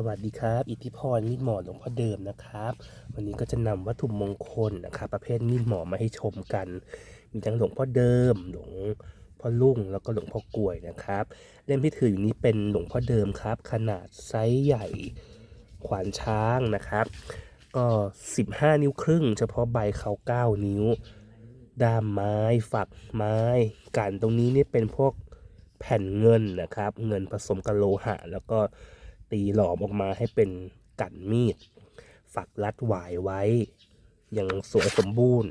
สวัสดีครับ อิทธิพรมีดหมอหลวงพ่อเดิมนะครับ วันนี้ก็จะนำวัตถุมงคลนะครับประเภทมีดหมอมาให้ชมกัน มีทั้งหลวงพ่อเดิม หลวงพ่อลุ่งแล้วก็หลวงพ่อกลวยนะครับ เล่มที่ถืออยู่นี้เป็นหลวงพ่อเดิมครับ ขนาดไซส์ใหญ่ขวานช้างนะครับ ก็ 15 นิ้วครึ่ง เฉพาะใบเขา9นิ้ว ด้ามไม้ฝักไม้การตรงนี้นี่เป็นพวกแผ่นเงินนะครับ เงินผสมกับโลหะแล้วก็ ตีหลอมออกมาให้เป็นกันมีด ฝักรัดหวายไว้ ยังสวยสมบูรณ์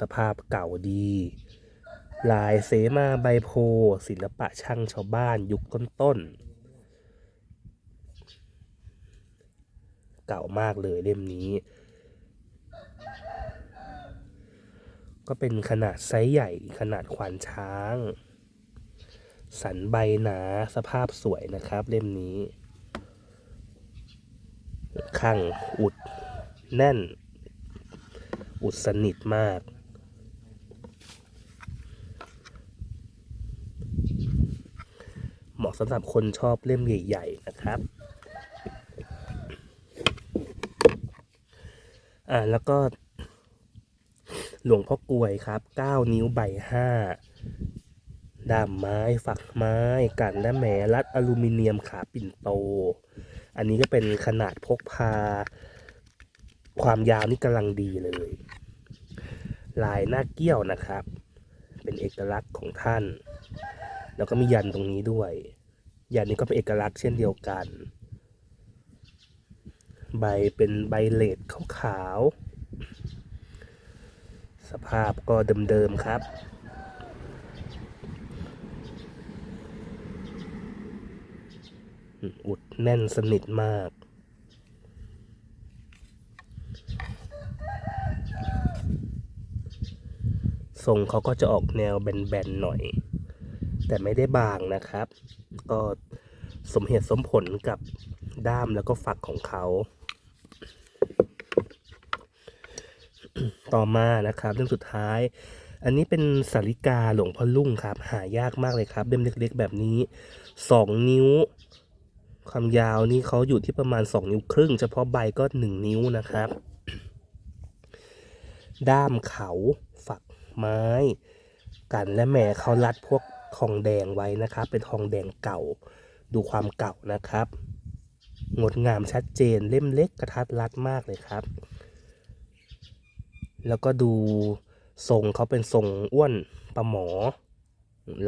สภาพเก่าดี ลายเสมาใบโพศิลปะช่างชาวบ้านยุคต้นๆ เก่ามากเลยเล่มนี้ ก็เป็นขนาดไซส์ใหญ่ขนาดขวานช้าง สันใบหนาสภาพสวยนะครับเล่มนี้ ข้างอุดแน่น อุดสนิทมากเหมาะสำหรับคนชอบเล่มใหญ่ ๆ นะครับ อ่า แล้วก็ หลวงพ่อกลวยครับ 9 นิ้วใบ5ด้ามไม้ ฝักไม้ กันและแหมรัดอลูมิเนียมขาปิ่นโต อันนี้ก็เป็นขนาดพกพา ความยาวนี่กำลังดีเลย ลายหน้าเกี้ยวนะครับ เป็นเอกลักษณ์ของท่าน แล้วก็มียันตรงนี้ด้วย ยันนี้ก็เป็นเอกลักษณ์เช่นเดียวกัน ใบเป็นใบเลดขาวๆสภาพก็เดิมๆครับ อุดแน่นสนิทมาก ทรงเขาก็จะออกแนวแบนๆหน่อย แต่ไม่ได้บางนะครับ ก็สมเหตุสมผลกับด้ามแล้วก็ฝักของเขา ต่อมานะครับ เรื่องสุดท้ายอันนี้เป็นสาริกาหลวงพ่อลุ่งครับ หายากมากเลยครับเล่มเล็กๆแบบนี้ 2 นิ้ว ความยาวนี่เขาอยู่ที่ประมาณ 2 นิ้วครึ่ง เฉพาะใบก็ 1 นิ้วนะครับ ด้ามเขาฝักไม้ กันและแหมเขารัดพวกทองแดงไว้นะครับ เป็นทองแดงเก่า ดูความเก่านะครับ งดงามชัดเจนเล่มเล็กกระทัดรัดมากเลยครับ แล้วก็ดูทรงเขาเป็นทรงอ้วนปลาหมอ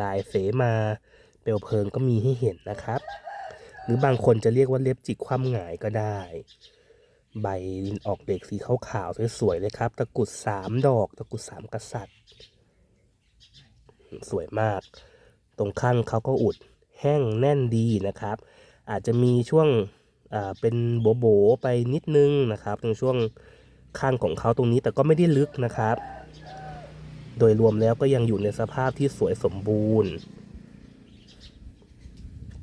ลายเสมา เปลวเพลิงก็มีให้เห็นนะครับ หรือบางคนจะเรียกว่าเล็บจิกคว่ำหงายก็ได้ ใบออกเด็กสีขาวๆสวยๆเลยครับ ตะกุดสามดอกตะกุดสามกษัตริย์ สวยมาก ตรงข้างเขาก็อุดแห้งแน่นดีนะครับ อาจจะมีช่วงเป็นโบโบไปนิดนึงนะครับตรงช่วงข้างของเขาตรงนี้แต่ก็ไม่ได้ลึกนะครับ โดยรวมแล้วก็ยังอยู่ในสภาพที่สวยสมบูรณ์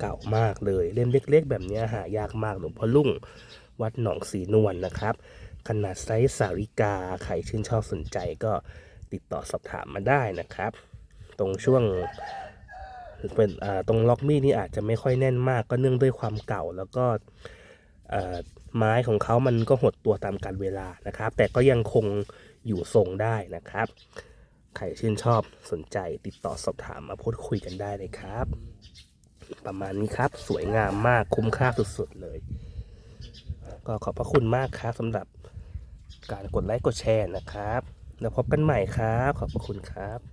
เก่ามากเลย เล่มเล็ก ๆ แบบนี้หายากมากหลวงพ่อลุ่ง วัดหนองสีนวลนนะครับ ขนาดไซส์สาริกา ใครชื่นชอบสนใจก็ติดต่อสอบถามมาได้นะครับ ตรงช่วงเป็นตรงล็อกมีดนี่อาจจะไม่ค่อยแน่นมากก็เนื่องด้วยความเก่าแล้วก็ไม้ของเขามันก็หดตัวตามกาลเวลานะครับ แต่ก็ยังคงอยู่ทรงได้นะครับ ใครชื่นชอบสนใจติดต่อสอบถามมาพูดคุยกันได้เลยครับ ประมาณนี้ครับ สวยงามมากคุ้มค่าสุดๆเลย ก็ขอบพระคุณมากครับสำหรับการกดไลค์กดแชร์นะครับ แล้วพบกันใหม่ครับ ขอบพระคุณครับ